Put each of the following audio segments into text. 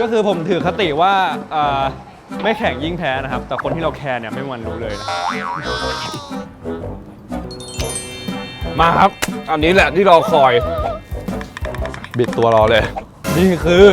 ก็คือผมถือคติว่าเอ่อไม่แข่งยิ่งแพ้นะครับ แต่คนที่เราแคร์เนี่ยไม่มีวันรู้เลยนะมาครับ อันนี้แหละที่รอคอย บิดตัวรอเลย นี่คือ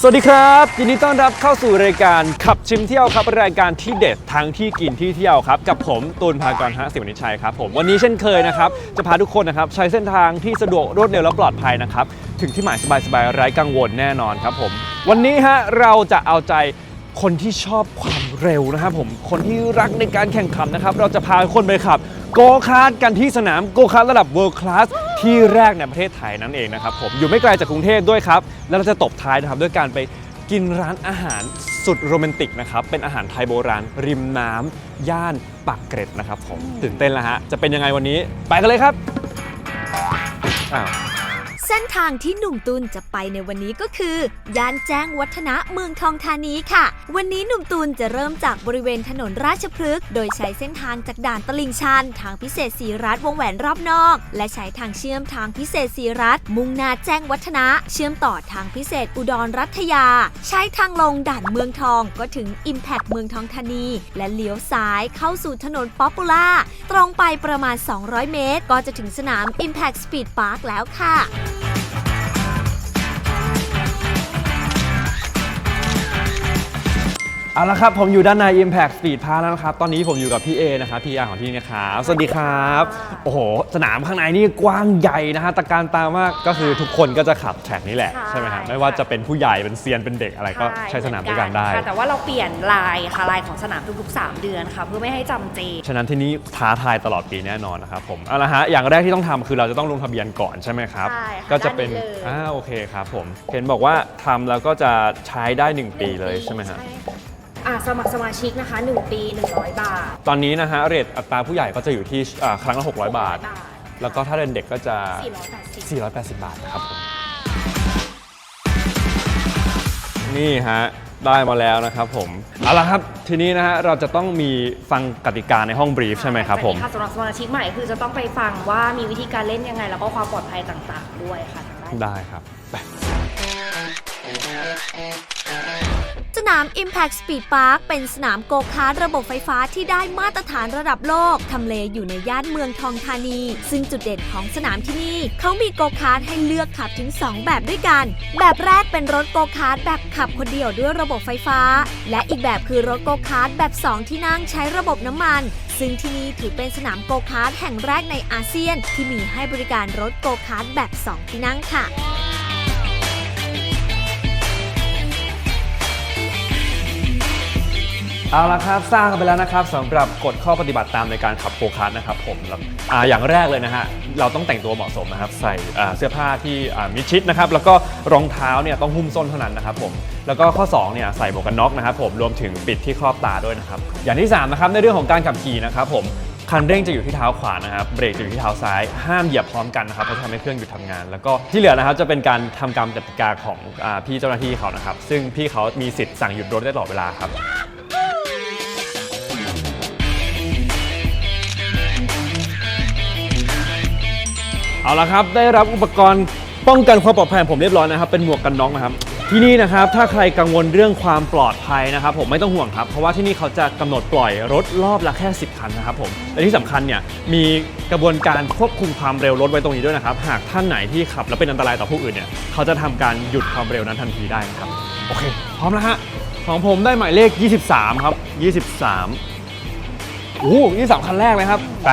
สวัสดีครับยินดีต้อนรับเข้าสู่รายการขับชิมเที่ยวครับรายการที่เด็ดทั้งที่กินที่เที่ยวครับกับผมตูนพากรฮะสิวนิชัยครับผมวันนี้เช่นเคยนะครับจะพาทุกคนนะครับใช้เส้นทางที่สะดวกรวดเร็วและปลอดภัยนะครับถึงที่หมายสบายๆไร้กังวลแน่นอนครับผมวันนี้ฮะเราจะเอาใจ คนที่ชอบความเร็วนะครับผม คนที่รักในการแข่งขันนะครับ เราจะพาคนไปขับ โกคาร์ดกันที่สนามโกคาร์ดระดับ World Class ที่แรกในประเทศไทยนั่นเองนะครับผม อยู่ไม่ไกลจากกรุงเทพด้วยครับ แล้วเราจะตบท้ายนะครับด้วยการไปกินร้านอาหารสุดโรแมนติกนะครับ เป็นอาหารไทยโบราณ ริมน้ำย่านปากเกร็ดนะครับผม ตื่นเต้นแล้วฮะ จะเป็นยังไงวันนี้ ไปกันเลยครับ อ้าว เส้นทางที่หนุ่มตุนจะไปในวันนี้ก็คือย่านแจ้งวัฒนะเมืองทองธานีค่ะ วันนี้หนุ่มตุนจะเริ่มจากบริเวณถนนราชพฤกษ์โดยใช้เส้นทางจากด่านตลิ่งชัน ทางพิเศษสีรัฐวงแหวนรอบนอก และใช้ทางเชื่อมทางพิเศษสีรัฐ มุ่งหน้าแจ้งวัฒนะ เชื่อมต่อทางพิเศษอุดรรัฐยา ใช้ทางลงด่านเมืองทองก็ถึง Impact เมืองทองธานี และเลี้ยวซ้ายเข้าสู่ถนนป๊อปปูล่าตรงไปประมาณ 200 เมตร ก็จะถึงสนาม Impact Speed Park แล้วค่ะ เอาละครับ ผมอยู่ด้านใน Impact Speed Park แล้วนะครับ ตอนนี้ผมอยู่กับพี่เอนะครับพี่อาของที่นี่นะครับ สวัสดีครับ โอ้โห สนามข้างในนี่กว้างใหญ่นะฮะตะการตามากก็คือทุกคนก็จะขับแทร็กนี้แหละ ใช่ใช่ไหมครับไม่ว่าจะเป็นผู้ใหญ่ เป็นเซียน เป็นเด็กอะไรก็ใช้สนามด้วยกันได้ ค่ะแต่ว่าเราเปลี่ยนลายค่ะลายของสนามทุกๆ 3 เดือนค่ะ เพื่อไม่ให้จำเจ ฉะนั้นที่นี้ท้าทายตลอดปีแน่นอนนะครับผม เอาละฮะ อย่างแรกที่ต้องทำคือเราจะต้องลงทะเบียนก่อนใช่ไหมครับ ใช่ค่ะก็จะเป็นด้านนี้เลย อ่าโอเคครับผม เห็นบอกว่าทำแล้วก็จะใช้ได้1ปีเลยใช่ไหมฮะ อ่าสมัครสมาชิกนะคะ 1 ปี 100 บาท ตอนนี้นะฮะเรทอัตราผู้ใหญ่ก็จะอยู่ที่อ่าครั้งละ600 บาทบาทแล้วก็ถ้าเป็นเด็กก็จะ 480 480 บาทนะครับผมนี่ฮะได้มาแล้วนะครับผมเอาละครับทีนี้นะฮะเราจะต้องมีฟังกติกาในห้องบรีฟใช่ไหมครับผม ค่ะสำหรับสมาชิกใหม่คือจะต้องไปฟังว่ามีวิธีการเล่นยังไง แล้วก็ความปลอดภัยต่างๆ ด้วยค่ะทางด้าน ได้ครับไป สนาม Impact Speed Park เป็นสนามโกคาร์ระบบไฟฟ้าที่ได้มาตรฐานระดับโลก ทำเลอยู่ในย่านเมืองทองธานี ซึ่งจุดเด่นของสนามที่นี่ เขามีโกคาร์ให้เลือกขับถึง 2 แบบด้วยกัน แบบแรกเป็นรถโกคาร์แบบขับคนเดียวด้วยระบบไฟฟ้า และอีกแบบคือรถโกคาร์แบบ 2 ที่นั่งใช้ระบบน้ำมัน ซึ่งที่นี่ถือเป็นสนามโกคาร์แห่งแรกในอาเซียน ที่มีให้บริการรถโกคาร์แบบ 2 ที่นั่งค่ะ เอาละครับสร้างกันไปแล้วนะครับสำหรับกฎข้อปฏิบัติตามในการขับโกคาร์นะครับผมอ่าอย่างแรกเลยนะฮะเราต้องแต่งตัวเหมาะสมนะครับใส่อ่าเสื้อผ้าที่อ่ามิดชิดนะครับแล้วก็รองเท้าเนี่ยต้องหุ้มส้นเท่านั้นนะครับผมแล้วก็ข้อ2เนี่ยใส่หมวกกันน็อกนะครับผมรวมถึงปิดที่ครอบตาด้วยนะครับอย่างที่3นะครับในเรื่องของการขับขี่นะครับผมคันเร่งจะอยู่ที่เท้าขวานะครับ เบรกจะอยู่ที่เท้าซ้าย ห้ามเหยียบพร้อมกันนะครับ เพราะจะทำให้เครื่องหยุดทำงาน แล้วก็ที่เหลือนะครับจะเป็นการทำตามกติกาของอพี่เจ้าหน้าที่เขานะครับ ซึ่งพี่เขามีสิทธิ์สั่งหยุดรถได้ตลอดเวลาครับ เอาละครับ ได้รับอุปกรณ์ป้องกันความปลอดภัยของผมเรียบร้อยนะครับ เป็นหมวกกันน็อกนะครับ ที่นี่นะครับ ถ้าใครกังวลเรื่องความปลอดภัยนะครับ ผมไม่ต้องห่วงครับ เพราะว่าที่นี่เขาจะกำหนดปล่อยรถรอบละแค่ 10 คันนะครับผมและที่สำคัญเนี่ยมีกระบวนการควบคุมความเร็วรถไว้ตรงนี้ด้วยนะครับ หากท่านไหนที่ขับแล้วเป็นอันตรายต่อผู้อื่นเนี่ยเขาจะทำการหยุดความเร็วนั้นทันทีได้นะครับโอเค พร้อมแล้วฮะของผมได้หมายเลข 23 ครับ 23 โอ้โห23 คันแรกเลยครับ ไป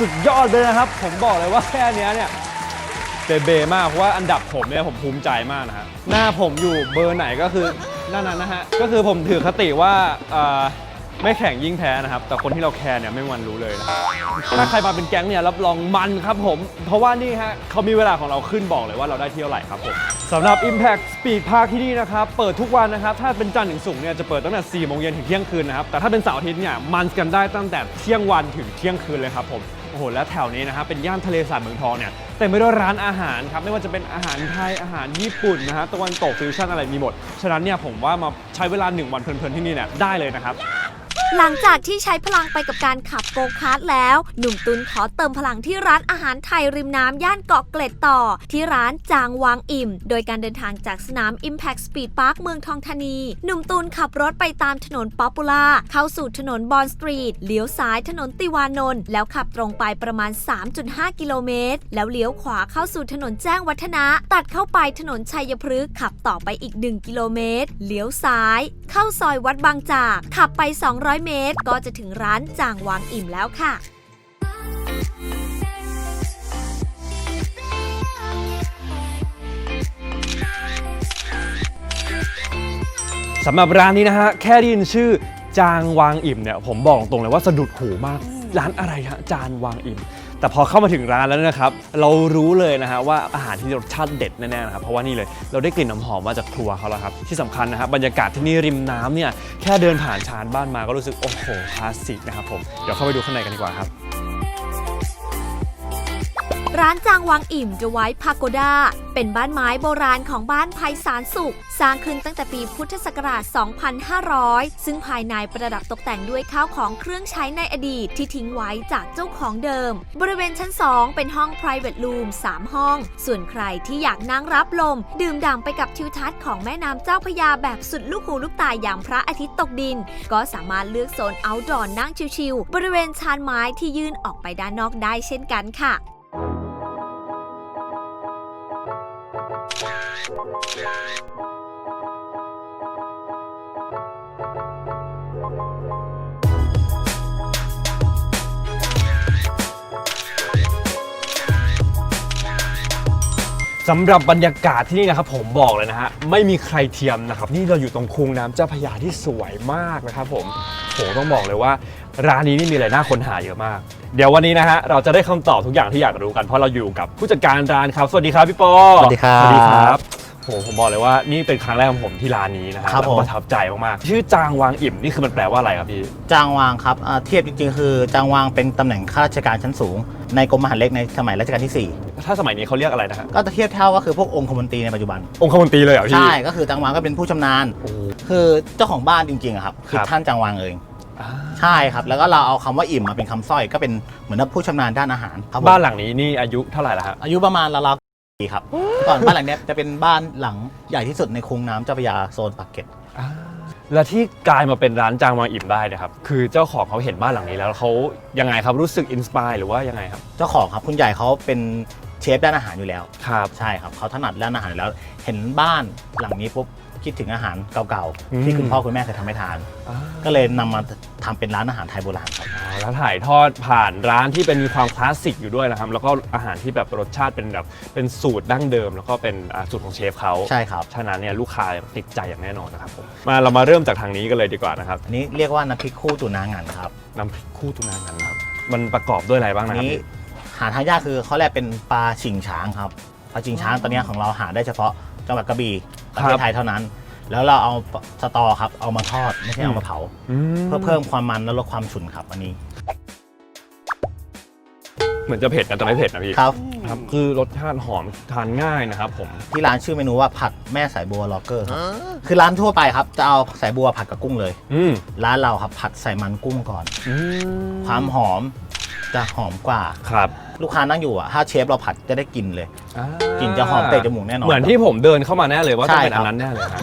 สุดยอดเลยนะครับ ผมบอกเลยว่าแค่นี้เนี่ยเบเบมากเพราะว่าอันดับผมเนี่ยผมภูมิใจมากนะฮะหน้าผมอยู่เบอร์ไหนก็คือนั่นนะนะฮะก็คือผมถือคติว่าไม่แข่งยิ่งแพ้นะครับ แต่คนที่เราแคร์เนี่ยไม่มีวันรู้เลยนะถ้าใครมาเป็นแก๊งเนี่ยรับรองมันครับผม เพราะว่านี่ฮะเขามีเวลาของเราขึ้นบอกเลยว่าเราได้เที่ยวไหร่ครับผมสำหรับ Impact Speed Park ที่นี่นะครับ เปิดทุกวันนะครับ ถ้าเป็นจันทร์ถึงศุกร์เนี่ยจะเปิดตั้งแต่4โมงเย็นถึงเที่ยงคืนนะครับแต่ถ้าเป็นเสาร์อาทิตย์เนี่ยมันกันได้ตั้งแต่เที่ยงวันถึงเที่ยงคืนเลยครับผม โหและแถวนี้นะครับเป็นย่านทะเลสาบเมืองทองเนี่ยเต็มไปด้วยร้านอาหารครับไม่ว่าจะเป็นอาหารไทยอาหารญี่ปุ่นนะฮะตะวันตกฟิวชั่นอะไรมีหมดฉะนั้นเนี่ยผมว่ามาใช้เวลา1วันเพลินๆที่นี่เนี่ยได้เลยนะครับ หลังจากที่ใช้พลังไปกับการขับโกคาร์ทแล้ว หนุ่มตุนขอเติมพลังที่ร้านอาหารไทยริมน้ำย่านเกาะเกร็ดต่อ ที่ร้านจางวางอิ่ม โดยการเดินทางจากสนาม Impact Speed Park เมืองทองธานี หนุ่มตุนขับรถไปตามถนนป๊อปปูล่าเข้าสู่ถนนบอนสตรีทเลี้ยวซ้ายถนนติวานนท์แล้วขับตรงไปประมาณ 3.5 กิโลเมตร แล้วเลี้ยวขวาเข้าสู่ถนนแจ้งวัฒนะ ตัดเข้าไปถนนชัยพฤกษ์ขับต่อไปอีก 1 กิโลเมตรเลี้ยวซ้าย เข้าซอยวัดบางจากขับไป 200เมตร ก็จะถึงร้านจางวางอิ่มแล้วค่ะสำหรับร้านนี้นะฮะ แค่ได้ยินชื่อจางวางอิ่มเนี่ย ผมบอกตรงเลยว่าสะดุดหูมาก ร้านอะไรฮะจานวางอิ่ม แต่พอเข้ามาถึงร้านแล้วนะครับ เรารู้เลยนะฮะว่าอาหารที่รสชาติเด็ดแน่ๆนะครับเพราะว่านี่เลยเราได้กลิ่นน้ำหอมมาจากครัวเขาแล้วครับที่สำคัญนะครับบรรยากาศที่นี่ริมน้ำเนี่ยแค่เดินผ่านชานบ้านมาก็รู้สึกโอ้โหคลาสสิกนะครับผมเดี๋ยวเข้าไปดูข้างในกันดีกว่าครับ ร้านจางวางอิ่ม The White Pagoda เป็นบ้านไม้โบราณของบ้านไพศาลสุข สร้างขึ้นตั้งแต่ปีพุทธศักราช 2500 ซึ่งภายในประดับตกแต่งด้วยข้าวของเครื่องใช้ในอดีตที่ทิ้งไว้จากเจ้าของเดิม บริเวณชั้น 2 เป็นห้อง private room 3 ห้อง ส่วนใครที่อยากนั่งรับลม ดื่มด่ำไปกับทิวทัศน์ของแม่น้ำเจ้าพยาแบบสุดลูกหูลูกตายอย่ามพระอาทิตย์ตกดิน ก็สามารถเลือกโซน outdoor นั่งชิวๆบริเวณชานไม้ที่ยื่นออกไปด้านนอกได้เช่นกันค่ะ สำหรับบรรยากาศที่นี่นะครับผมบอกเลยนะฮะไม่มีใครเทียมนะครับนี่เราอยู่ตรงคูน้ำเจ้าพระยาที่สวยมากนะครับผมโหต้องบอกเลยว่า ร้านนี้นี่มีอะไรน่าค้นหาเยอะมาก เดี๋ยววันนี้นะฮะเราจะได้คำตอบทุกอย่างที่อยากรู้กันเพราะเราอยู่กับผู้จัดการร้านครับ สวัสดีครับพี่ปอสวัสดีครับ สวัสดีครับโหผมบอกเลยว่านี่เป็นครั้งแรกของผมที่ร้านนี้นะฮะครับแล้วผมประทับใจมากๆชื่อจางวางอิ่มนี่คือมันแปลว่าอะไรครับพี่ จางวางครับอ่าเทียบจริงๆ คือจางวางเป็นตำแหน่งข้าราชการชั้นสูง ในกรมมหาดเล็กในสมัยรัชกาลที่ ถ้าสมัยนี้เขาเรียกอะไรนะฮะ4 ก็จะเทียบเท่าก็คือพวกองคมนตรีในปัจจุบัน องคมนตรีเลยเหรอพี่ใช่ก็คือจางวางก็เป็นผู้ชำนาญ โอ้คือเจ้าของบ้านจริงๆอะครับคือครับ ท่านจางวางเองอ่าใช่ครับ แล้วก็เราเอาคำว่าอิ่มมาเป็นคำสร้อยก็เป็นเหมือนกับผู้ชำนาญด้านอาหารครับผมบ้านหลังนี้นี่อายุเท่าไหร่ละฮะอายุประมาณราว ๆปีครับก่อนบ้านหลังเนี้ยจะเป็นบ้านหลังใหญ่ที่สุดในคูน้ำเจ้าพระยาโซนปากเกร็ดและที่กลายมาเป็นร้านจางวางอิ่มได้เนะครับ คือเจ้าของเขาเห็นบ้านหลังนี้แล้วเขายังไงครับรู้สึกอินสปายหรือว่ายังไงครับ เจ้าของครับคุณใหญ่เขาเป็นเชฟด้านอาหารอยู่แล้วครับ ใช่ครับเขาถนัดด้านอาหารอยู่แล้ว เห็นบ้านหลังนี้ปุ๊บ คิดถึงอาหารเก่าอืมๆที่คุณพ่อคุณแม่เคยทำให้ทาน ก็เลยนำมาทำเป็นร้านอาหารไทยโบราณครับ แล้วถ่ายทอดผ่านร้านที่เป็นมีความคลาสสิกอยู่ด้วยนะครับ แล้วก็อาหารที่แบบรสชาติเป็นแบบเป็นสูตรดั้งเดิม แล้วก็เป็นอ่าสูตรของเชฟเขาใช่ครับ ฉะนั้นเนี่ยลูกค้าติดใจอย่างแน่นอนนะครับผมมาเรามาเริ่มจากทางนี้กันเลยดีกว่านะครับอันนี้เรียกว่าน้ำพริกคู่ตุนางันครับน้ำพริกคู่ตุนางันนะครับ มันประกอบด้วยอะไรบ้างอันนะครับนี้พี่หาทานยากคือเขาเรียกเป็นปลาชิงช้างครับปลาชิงช้างตอนนี้ของเราหาได้เฉพาะ จังหวัดกระบี่ประเทศไทยเท่านั้น แล้วเราเอาสตอครับเอามาทอดไม่ใช่เอามาเผา เพื่อเพิ่มความมันและลดความฉุนครับอันนี้ เหมือนจะเผ็ดนะแต่ไม่เผ็ดนะพี่ครับ ครับคือรสชาติหอมทานง่ายนะครับผม ที่ร้านชื่อเมนูว่าผัดแม่สายบัวล็อกเกอร์ครับคือร้านทั่วไปครับจะเอาสายบัวผัดกับกุ้งเลยอืมร้านเราครับผัดใส่มันกุ้งก่อน อืความหอมจะหอมกว่า ครับลูกค้านั่งอยู่อะถ้าเชฟเราผัดจะได้กลิ่นเลย อ่า กลิ่นจะหอมเตะจมูกแน่นอน เหมือนที่ผมเดินเข้ามาแน่เลยว่าต้องเป็นใช่ครัอับนนั้นแน่เลยนะ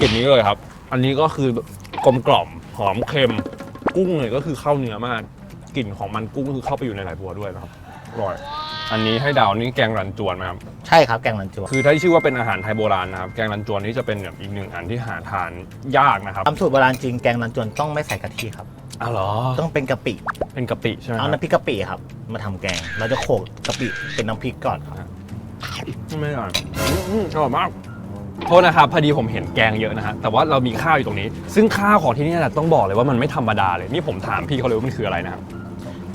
กลิ่นนี้เลยครับ อันนี้ก็คือกลมกล่อมหอมเค็ม กุ้งเลยก็คือเข้าเนื้อมากกลิ่นของมันกุ้งคือเข้าไปอยู่ในไหลบัวด้วยนะครับอร่อย อันนี้ให้เดานี่แกงรันจวนไหมครับใช่ครับแกงรันจวนคือถ้าชื่อว่าเป็นอาหารไทยโบราณนะครับ แกงรันจวนนี่จะเป็นแบบอีกหนึ่งอันที่หาทานยากนะครับทำสูตรโบราณจริงแกงรันจวนต้องไม่ใส่กะทิครับ อ้าวเหรอ ต้องเป็นกะปิ เป็นกะปิใช่ไหมคเอารับน้ำพริกกะปิครับ มาทำแกง เราจะโขลกกะปิเป็นน้ำพริกก่อนครับ ไม่อร่อยอืมอร่อยมาก โทษนะครับ พอดีผมเห็นแกงเยอะนะฮะ แต่ว่าเรามีข้าวอยู่ตรงนี้ ซึ่งข้าวของที่นี่นะต้องบอกเลยว่ามันไม่ธรรมดาเลย นี่ผมถามพี่เขาเลยว่ามันคืออะไรนะครับ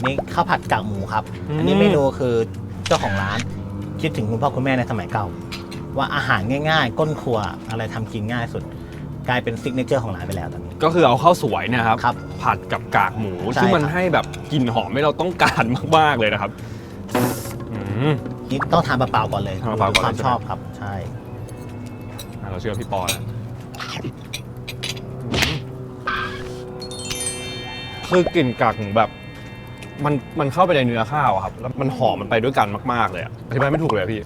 นี่ข้าวผัดกากหมูครับ อืม อันนี้เมนูคือเจ้าของร้าน คิดถึงคุณพ่อคุณแม่ในสมัยเก่า ว่าอาหารง่ายๆ ก้นครัวอะไรทำกินง่ายสุด กลายเป็นซิกเนเจอร์ของร้านไปแล้วตอนนี้ ก็คือเอาข้าวสวยเนะครับ ครับผัดกับกากหมูใช่ซึ่งมันครับ ให้แบบกลิ่นหอมให้เราต้องการมากๆเลยนะครับอืม นี่ต้องทานเปล่าๆก่อนเลยทานเปล่าๆก่อนความเลยใช่ไหม ชอบครับ ใช่ อะเราเชื่อพี่ปอนะอืมคือกลิ่นกากหมูแบบ มันมันเข้าไปในเนื้อข้าวอะครับแล้วมันหอมมันไปด้วยกันมาก ๆ เลยอะอธิบายไม่ถูกเลยอะพี่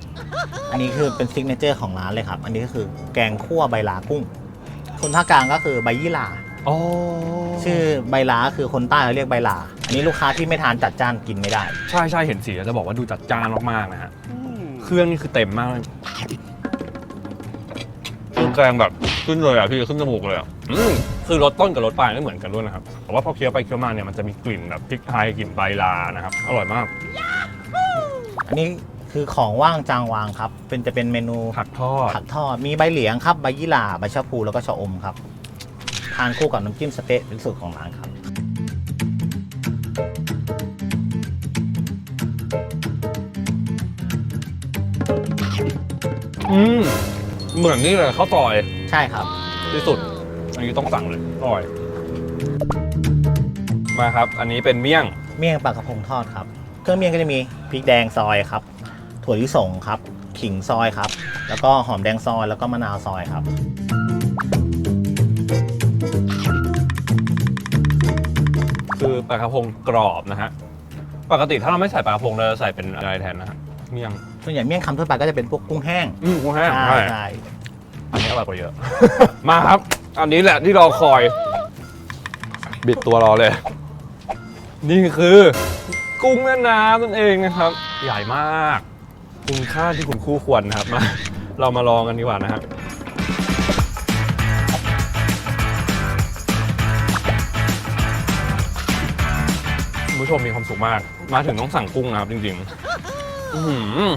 อันนี้คือเป็นซิกเนเจอร์ของร้านเลยครับ อันนี้ก็คือแกงคั่วใบลากุ้งคนภาคกลางก็คือใบยี่หร่า อ๋อชื่อใบลาคือคนใต้เขาเรียกใบลาอันนี้ลูกค้าที่ไม่ทานจัดจ้านกินไม่ได้ ใช่ใช่เห็นสีแล้วจะบอกว่าดูจัดจ้านมากๆนะฮะเครื่องนี่คือเต็มมากเลยเครื่องแกงแบบขึ้นเลยอะพี่ขึ้นจมูกเลยอะอืมคือรสต้นกับรสปลายไม่เหมือนกันด้วยนะครับแต่ว่าพอเคี้ยวไปเคี้ยวมาเนี่ยมันจะมีกลิ่นแบบพริกไทยกลิ่นใบลานะครับอร่อยมาก อันนี้คือของว่างจางวางครับ เป็นจะเป็นเมนูผักทอดผักทอดมีใบเหลียงครับใบยี่หร่าใบชะพูแล้วก็ชะอมครับ ทานคู่กับน้ำจิ้มสเต๊ะเป็นสูตรของร้านครับอืมเหมือนนี่เลยข้าวซอยใช่ครับ ที่สุด อันนี้ต้องสั่งเลยอร่อย มาครับ อันนี้เป็นเมี่ยง เมี่ยงปลากระพงทอดครับ เครื่องเมี่ยงก็จะมีพริกแดงซอยครับ ถั่วลิสงครับ ขิงซอยครับ แล้วก็หอมแดงซอยแล้วก็มะนาวซอยครับ คือปลากระพงกรอบนะฮะ ปกติถ้าเราไม่ใส่ปลากระพงเราจะใส่เป็นอะไรแทนนะฮะเมี่ยงส่วนใหญ่เมี่ยงคำทั่วไปก็จะเป็นพวกกุ้งแห้งอืมกุ้งแห้งใช่ใช่ใช่อันนี้อร่อยกว่าเยอะ มาครับ อันนี้แหละที่รอคอย บิดตัวรอเลย นี่คือ กุ้งแม่น้ำนั่นเองนะครับ ใหญ่มาก คุณค่าที่คุณคู่ควรนะครับมาเรามาลองกันดีกว่านะฮะ คุณผู้ชมมีความสุขมาก มาถึงต้องสั่งกุ้งนะครับจริงๆอื้อหือ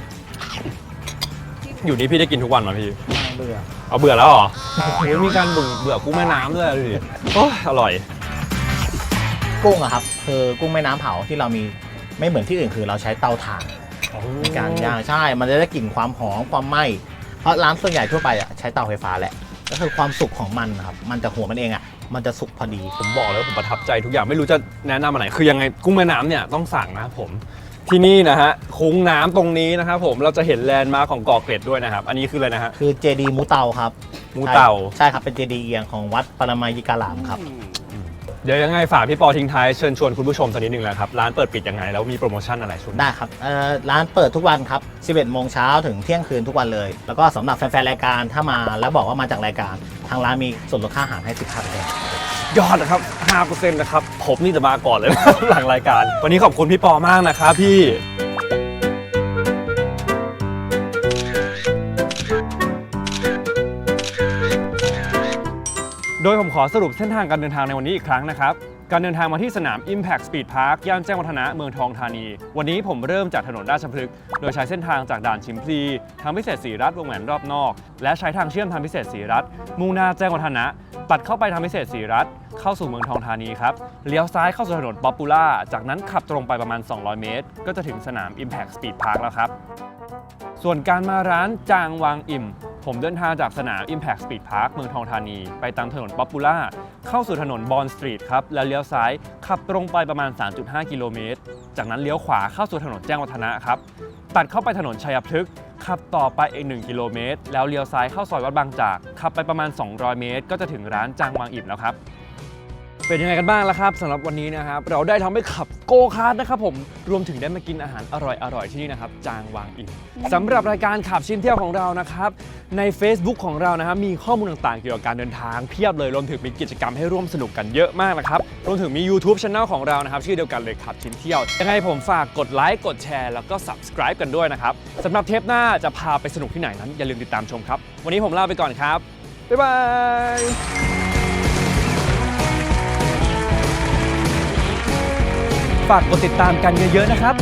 อยู่นี่พี่ได้กินทุกวันไหมพี่ เบื่อเอาเบื่อแล้วเหรอโอ้ยมีการเบื่อเบื่อกุ้งแม่น้ำด้วยดูดิโอ้ยอร่อย กุ้งอะครับคือกุ้งแม่น้ำเผาที่เรามีไม่เหมือนที่อื่นคือเราใช้เตาถ่านในการย่างใช่ มันจะได้กลิ่นความหอมความไหม้เพราะร้านส่วนใหญ่ทั่วไปอะใช้เตาไฟฟ้าแหละก็คือความสุกของมันนะครับมันจะหัวมันเองอะ มันจะสุกพอดี ผมบอกเลยว่าผมประทับใจทุกอย่างไม่รู้จะแนะนำอันไหนคือยังไงกุ้งแม่น้ำเนี่ยต้องสั่งนะครับผม ที่นี่นะฮะคุ้งน้ำตรงนี้นะครับผมเราจะเห็นแลนด์มาร์คของเกาะเกร็ดด้วยนะครับ อันนี้คืออะไรนะฮะ คือเจดีมูเตาครับมูเตา ใช่ใช่ครับเป็นเจดีเอียงของวัดปรมายิการามครับ เดี๋ยวยังไงฝากพี่ปอทิ้งท้ายเชิญชวนคุณผู้ชมสักนิดหนึ่งแล้วครับร้านเปิดปิดยังไงแล้วมีโปรโมชั่นอะไรช่วงนี้ได้ครับเอ่อร้านเปิดทุกวันครับ 11 โมงเช้าถึงเที่ยงคืนทุกวันเลย แล้วก็สำหรับแฟนๆ รายการถ้ามาแล้วบอกว่ามาจากรายการ ทางร้านมีส่วนลดค่าอาหารให้15เปอร์เซ็นต์ยอดนะครับ5%นะครับ ผมนี่จะมาก่อนเลยนะครับหลังรายการ วันนี้ขอบคุณพี่ปอมากนะครับพี่ โดยผมขอสรุปเส้นทางการเดินทางในวันนี้อีกครั้งนะครับ การเดินทางมาที่สนาม Impact Speed Park ย่านแจ้งวัฒนะเมืองทองธานี วันนี้ผมเริ่มจากถนนราชพฤกษ์โดยใช้เส้นทางจากด่านชิมพลีทางพิเศษสีรัฐวงแหวนรอบนอก และใช้ทางเชื่อมทางพิเศษสีรัฐมุ่งหน้าแจ้งวัฒนะ ตัดเข้าไปทางพิเศษสีรัฐเข้าสู่เมืองทองธานีครับเลี้ยวซ้ายเข้าสู่ถนนป๊อปปูล่าจากนั้นขับตรงไปประมาณ 200 เมตร ก็จะถึงสนาม Impact Speed Park แล้วครับส่วนการมาร้านจางวางอิ่ม ผมเดินทางจากสนาม Impact Speed Park เมืองทองธานี ไปตามถนนป๊อปปูล่าเข้าสู่ถนนบอนสตรีทครับ แล้วเลี้ยวซ้าย ขับตรงไปประมาณ 3.5 กิโลเมตร จากนั้นเลี้ยวขวาเข้าสู่ถนนแจ้งวัฒนะครับ ตัดเข้าไปถนนชัยพฤกษ์ขับต่อไปอีก 1 กิโลเมตร แล้วเลี้ยวซ้ายเข้าซอยวัดบางจาก ขับไปประมาณ 200 เมตร ก็จะถึงร้านจางวางอิ่มแล้วครับ เป็นยังไงกันบ้างล่ะครับสำหรับวันนี้นะครับเราได้ทำให้ขับโกคาร์ดนะครับผมรวมถึงได้มากินอาหารอร่อยๆที่นี่นะครับจางวางอินสำหรับรายการขับชิมเที่ยวของเรานะครับใน Facebook ของเรานะครับมีข้อมูลต่างๆเกี่ยวกับการเดินทางเพียบเลยรวมถึงมีกิจกรรมให้ร่วมสนุกกันเยอะมากนะครับรวมถึงมี YouTube Channel ของเรานะครับชื่อเดียวกันเลยขับชิมเที่ยวยังไงผมฝากกดไลค์กดแชร์แล้วก็ Subscribe กันด้วยนะครับสำหรับเทปหน้าจะพาไปสนุกที่ไหนนั้นอย่าลืมติดตามชมครับวันนี้ผมลาไปก่อนครับบ๊ายบาย ฝากกดติดตามกันเยอะๆนะครับ